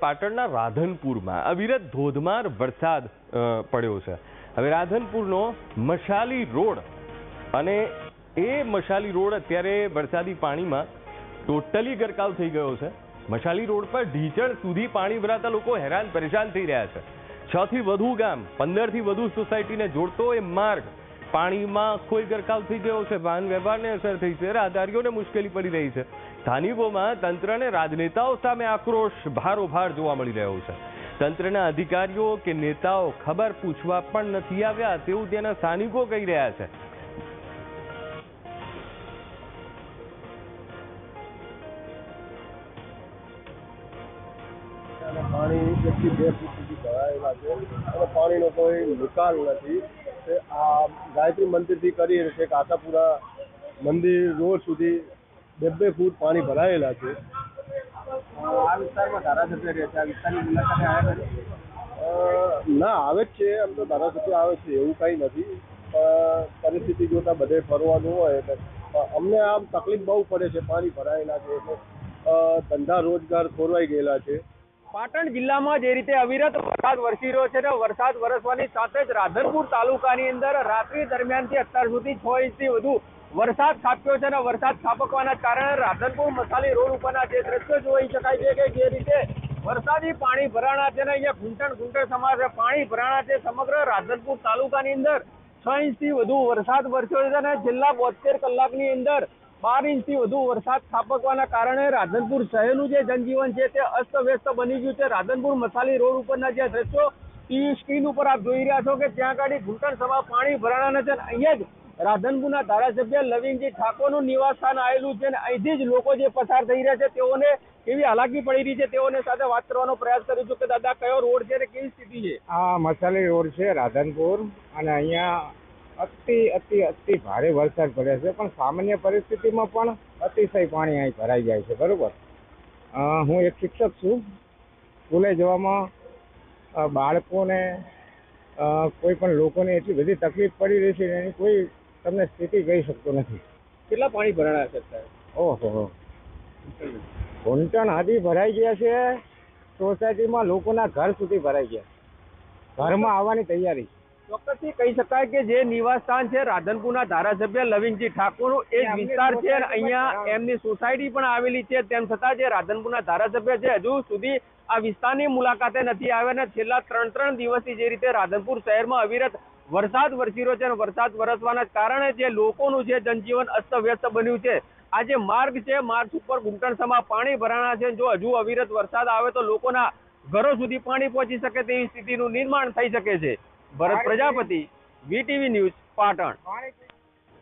પાટણના રાધનપુરમાં અવિરત ધોધમાર વરસાદ પડ્યો છે. હવે રાધનપુરનો મશાલી રોડ અને એ મશાલી રોડ અત્યારે વરસાદી પાણીમાં ટોટલી ગરકાવ થઈ ગયો છે. મશાલી રોડ પર ઢીચણ સુધી પાણી ભરાતા લોકો હેરાન પરેશાન થઈ રહ્યા છે. છ થી વધુ ગામ, પંદરથી વધુ સોસાયટીને જોડતો એ માર્ગ પાણીમાં કોઈ ગરકાવ થઈ ગયો છે, વાહન વ્યવહારને અસર થઈ છે, રાહદારીઓને મુશ્કેલી પડી રહી છે. સ્થાનિકોમાં તંત્રને રાજનેતાઓ સામે આક્રોશ ભારોભાર જોવા મળી રહ્યો છે. તંત્રના અધિકારીઓ કે નેતાઓ ખબર પૂછવા પણ નથી આવ્યા તેવું તેના સ્થાનિકો કહી રહ્યા છે. પાણી બે ફૂટ સુધી ભરાયેલા છે. અને પાણીનો કોઈ નિકાલ નથી. તે આ ગાયત્રી મંદિરથી કરી છે આશાપુરા મંદિર રોડ સુધી બે બે ફૂટ પાણી ભરાયેલા છે. આ વિસ્તારમાં ધારાસભ્ય રહે છે આ વિસ્તારની મુલાકાતે આવ્યા ના આવે જ છે આમ તો ધારાસભ્ય આવે છે એવું કઈ નથી. પણ પરિસ્થિતિ જોતા બધે ફરવાનું હોય એટલે અમને આમ તકલીફ બહુ પડે છે પાણી ભરાયેલા છે એટલે ધંધા રોજગાર ખોરવાઈ ગયેલા છે. પાટણ જિલ્લામાં જે રીતે અવિરત વરસાદ વરસી રહ્યો છે વરસાદ વરસવાની સાથે જ રાધનપુર તાલુકાની અંદર રાત્રિ દરમિયાનથી અત્યાર સુધી છ ઇંચથી વધુ વરસાદ ખાબક્યો છે અને વરસાદ ખાબકવાના કારણે રાધનપુર મસાલી રોડ ઉપરના જે દ્રશ્યો જોઈ શકાય છે કે જે રીતે વરસાદી પાણી ભરાણા છે ને અહીંયા ઘૂંટણ ઘૂંટણ સમાજ પાણી ભરાણા છે સમગ્ર રાધનપુર તાલુકાની અંદર છ ઇંચથી વધુ વરસાદ વરસ્યો છે અને છેલ્લા બોતેર કલાકની અંદર બાર ઇંચથી વધુ વરસાદ ખાબકવાના કારણે રાધનપુર શહેરનું જે જનજીવન છે તે અસ્તવ્યસ્ત બની ગયું છે. રાધનપુર મસાલી રોડ ઉપરના જે દ્રશ્યો ટીવી સ્ક્રીન ઉપર આપ જોઈ રહ્યા છો કે ત્યાં ગાડી ઘૂંટણ સમા પાણી ભરાણા છે અહીંયા જ રાધનપુરના ધારાસભ્ય લવિનજી ઠાકોરનું નિવાસસ્થાન આવેલું છે અને અહીંથી જ લોકો જે પસાર થઈ રહ્યા છે તેઓને કેવી હાલાકી પડી રહી છે તેઓને સાથે વાત કરવાનો પ્રયાસ કરું છું કે દાદા, કયો રોડ છે અને કેવી સ્થિતિ છે? આ મસાલી રોડ છે રાધનપુર અને અહીંયા અતિ અતિ અતિ ભારે વરસાદ પડે છે પણ સામાન્ય પરિસ્થિતિમાં પણ અતિશય પાણી અહીં ભરાઈ જાય છે બરોબર? હું એક શિક્ષક છું. સ્કૂલે જવામાં બાળકોને કોઈ પણ લોકોને એટલી બધી તકલીફ પડી રહી છે એની કોઈ તમને સ્થિતિ કહી શકતો નથી. કેટલા પાણી ભરાણા છે અત્યારે? ઓહો. ઘૂંટણ હાથી ભરાઈ ગયા છે સોસાયટીમાં લોકોના ઘર સુધી ભરાઈ ગયા. ઘરમાં આવવાની તૈયારી. ચોક્કસથી કહી શકાય કે જે નિવાસ સ્થાન છે રાધનપુરના ધારાસભ્ય લવિંગજી ઠાકોરનું એ જ વિસ્તાર છે અને અહીંયા એમની સોસાયટી પણ આવેલી છે. તેમ છતાં જે રાધનપુરના ધારાસભ્ય છે હજુ સુધી આ વિસ્તારની મુલાકાતે નથી આવ્યા અને છેલ્લા ત્રણ ત્રણ દિવસથી જે રીતે રાધનપુર શહેરમાં અવિરત વરસાદ વરસી રહ્યો છે અને વરસાદ વરસવાના કારણે જે લોકોનું જે જનજીવન અસ્તવ્યસ્ત બન્યું છે આ જે માર્ગ છે માર્ગ ઉપર ઘૂંટણસમાં પાણી ભરાણા છે જો હજુ અવિરત વરસાદ આવે તો લોકોના ઘરો સુધી પાણી પહોંચી શકે તેવી સ્થિતિનું નિર્માણ થઈ શકે છે. Bharat Prajapati VTV news Patan.